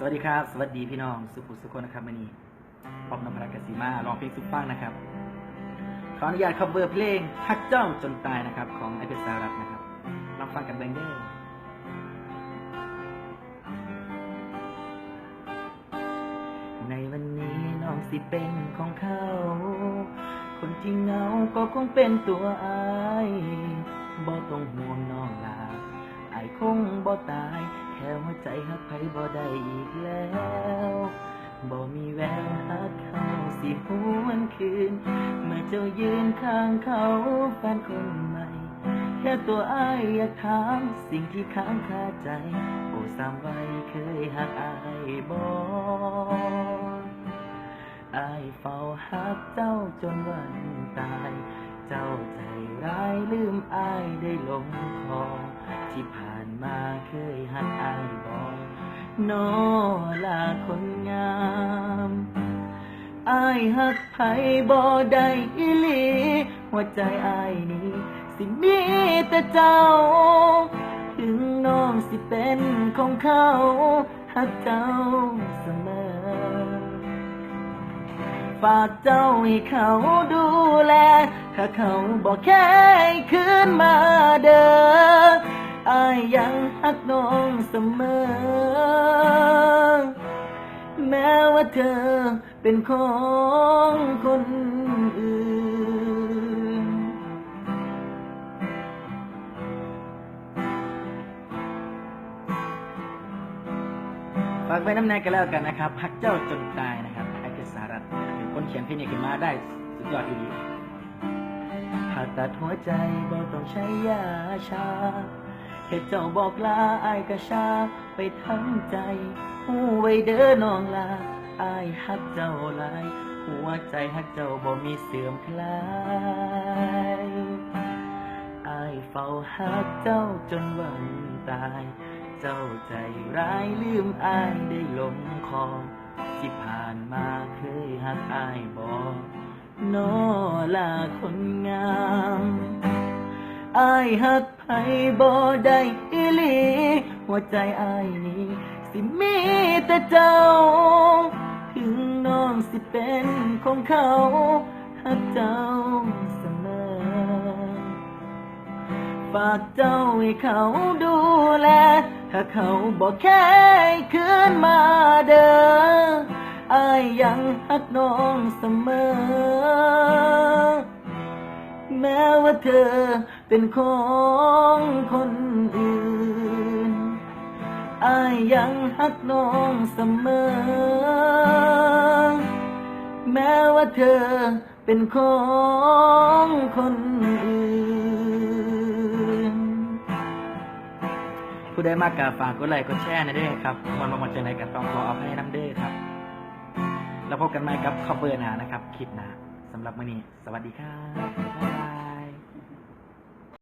สวัสดีครับ สวัสดีพี่น้องสุขุสุขคนะครับวันนี้พบนพรักสิมาร้องเพลงสุดฟังนะครับ ขออนุญาต cover เพลงฮักเจ้าจนตายนะครับ ของไอเพชรสารัตนะครับลองฟังกันเบงเด้อในวันนี้น้องสิเป็นของเขา คนที่เหงาก็คงเป็นตัวอายบ่ต้องห่วงน้องลาายคงบ่ตาย แค่หัวใจหักไผบ่ได้อีกแล้วบ่มีแววหักเขาสิหวนคืน เมื่อเจ้ายืนข้างเขาแฟนคนใหม่ แค่ตัวอายอยากถามสิ่งที่ค้างคาใจ โอ้สามไว้เคยหักอายบ่อายเฝ้าหักเจ้าจนวันตาย เจ้าใจร้ายลืมอายได้ลงคอ ที่ผ่านมาเคยหักอายบอกนอลาคนงามอายหักไผบ่ได้อีหลี หัวใจอายนี้สิมีแต่เจ้า ถึงน้องสิเป็นของเขาหักเจ้าเส ฝากเจ้าให้เขาดูแล ถ้าเขาบอกแค่ให้คืนมาเด้ออายยังหักน้องเสมอ แม้ว่าเธอเป็นของคนอื่น ฝากไว้น้ำแนกันแล้วกันนะครับฮักเจ้าจนตายนะครับ เขียนเพลงนี้ขึ้นมาได้สุดยอดอีหลีผ่าตัดหัวใจบ่ต้องใช้ยาชาแค่เจ้าบอกลาอายกระชาไปทั้งใจหูไว้เด้อน้องลาอายฮักเจ้าหลายหัวใจฮักเจ้าบ่มีเสื่อมคลายอายเฝ้าหักเจ้าจนวันตาย เจ้าใจร้ายลืมอายได้ลงคอ ที่ผ่านมาเคยหักอายบอกนอลาคนงามอายหักไผบ่ได้อีหลี หัวใจอายนี้ สิมีแต่เจ้า ถึงน้องสิเป็นของเขาหักเจ้าเสมอ ฝากเจ้าให้เขาดูแล ถ้าเขาบอกแค่คืนมาเด้อายยังหักน้องเสมอ แม้ว่าเธอเป็นของคนอื่นอายยังหักน้องเสมอ แม้ว่าเธอเป็นของคนอื่น ผู้ใดมากกาฝากกดไลค์กดแชร์นะเด้ครับมันมาหมดจังไรกับต้องขออภัยน้ำเด้ครับ แล้วพบกันใหม่กับคอเบอร์หนานะครับ คลิปหนาสำหรับมื้อนี้ สวัสดีครับ